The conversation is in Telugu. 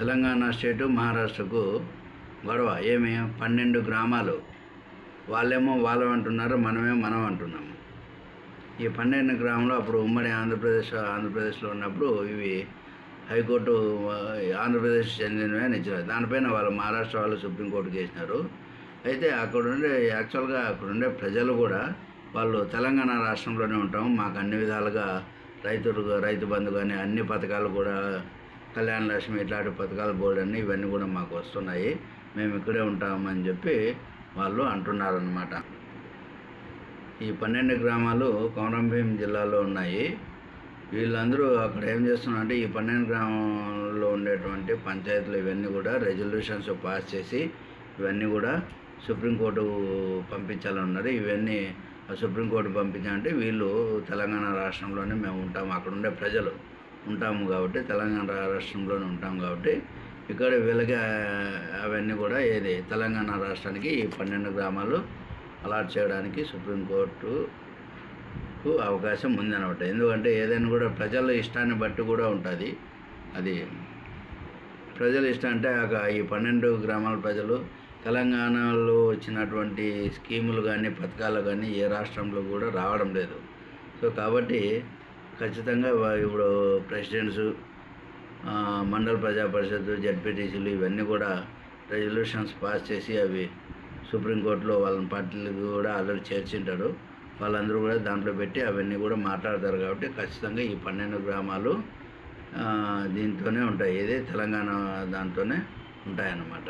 తెలంగాణ స్టేటు మహారాష్ట్రకు గొడవ. ఏమి? పన్నెండు గ్రామాలు. వాళ్ళేమో వాళ్ళు అంటున్నారు మనమే మనం అంటున్నాము. ఈ పన్నెండు గ్రామంలో అప్పుడు ఉమ్మడి ఆంధ్రప్రదేశ్ ఆంధ్రప్రదేశ్లో ఉన్నప్పుడు ఇవి హైకోర్టు ఆంధ్రప్రదేశ్ చెందినవే నిజమే దానిపైన వాళ్ళు మహారాష్ట్ర వాళ్ళు సుప్రీంకోర్టుకి వేసినారు. అయితే అక్కడ ఉండే యాక్చువల్గా అక్కడ ఉండే ప్రజలు కూడా వాళ్ళు తెలంగాణ రాష్ట్రంలోనే ఉంటాం మాకు అన్ని విధాలుగా రైతులు రైతు బంధు కానీ అన్ని పథకాలు కూడా కళ్యాణ లక్ష్మి ఇట్లాంటి పథకాలు బోర్డు అన్నీ ఇవన్నీ కూడా మాకు వస్తున్నాయి. మేము ఇక్కడే ఉంటామని చెప్పి వాళ్ళు అంటున్నారనమాట ఈ పన్నెండు గ్రామాలు కొమరంభీం జిల్లాలో ఉన్నాయి. వీళ్ళందరూ అక్కడ ఏం చేస్తున్నారంటే ఈ పన్నెండు గ్రామంలో ఉండేటువంటి పంచాయతీలు ఇవన్నీ కూడా రెజల్యూషన్స్ పాస్ చేసి ఇవన్నీ కూడా సుప్రీంకోర్టు పంపించాలని ఉన్నారు ఇవన్నీ సుప్రీంకోర్టు పంపించాలంటే వీళ్ళు తెలంగాణ రాష్ట్రంలోనే మేము ఉంటాము అక్కడ ఉండే ప్రజలు. ఉంటాము కాబట్టి తెలంగాణ రాష్ట్రంలోనే ఉంటాం కాబట్టి ఇక్కడ వీళ్ళకి అవన్నీ కూడా ఏది? తెలంగాణ రాష్ట్రానికి ఈ పన్నెండు గ్రామాలు అలాట్ చేయడానికి సుప్రీంకోర్టుకు అవకాశం ఉందన్నమాట. ఎందుకంటే ఏదైనా కూడా ప్రజల ఇష్టాన్ని బట్టి కూడా ఉంటుంది. అది ప్రజల ఇష్టం అంటే ఒక ఈ పన్నెండు గ్రామాల ప్రజలు తెలంగాణలో వచ్చినటువంటి స్కీములు కానీ పథకాలు కానీ ఏ రాష్ట్రంలో కూడా రావడం లేదు. సో కాబట్టి ఖచ్చితంగా ఇప్పుడు ప్రెసిడెంట్స్ మండల ప్రజా పరిషత్ జడ్పీటీసీలు ఇవన్నీ కూడా రెజల్యూషన్స్ పాస్ చేసి అవి సుప్రీంకోర్టులో వాళ్ళ పార్టీలకు కూడా ఆల్రెడీ చేర్చింటారు. వాళ్ళందరూ కూడా దాంట్లో పెట్టి అవన్నీ కూడా మాట్లాడతారు కాబట్టి ఖచ్చితంగా ఈ పన్నెండు గ్రామాలు దీంతోనే ఉంటాయి. ఇది తెలంగాణ దాంతోనే ఉంటాయన్నమాట.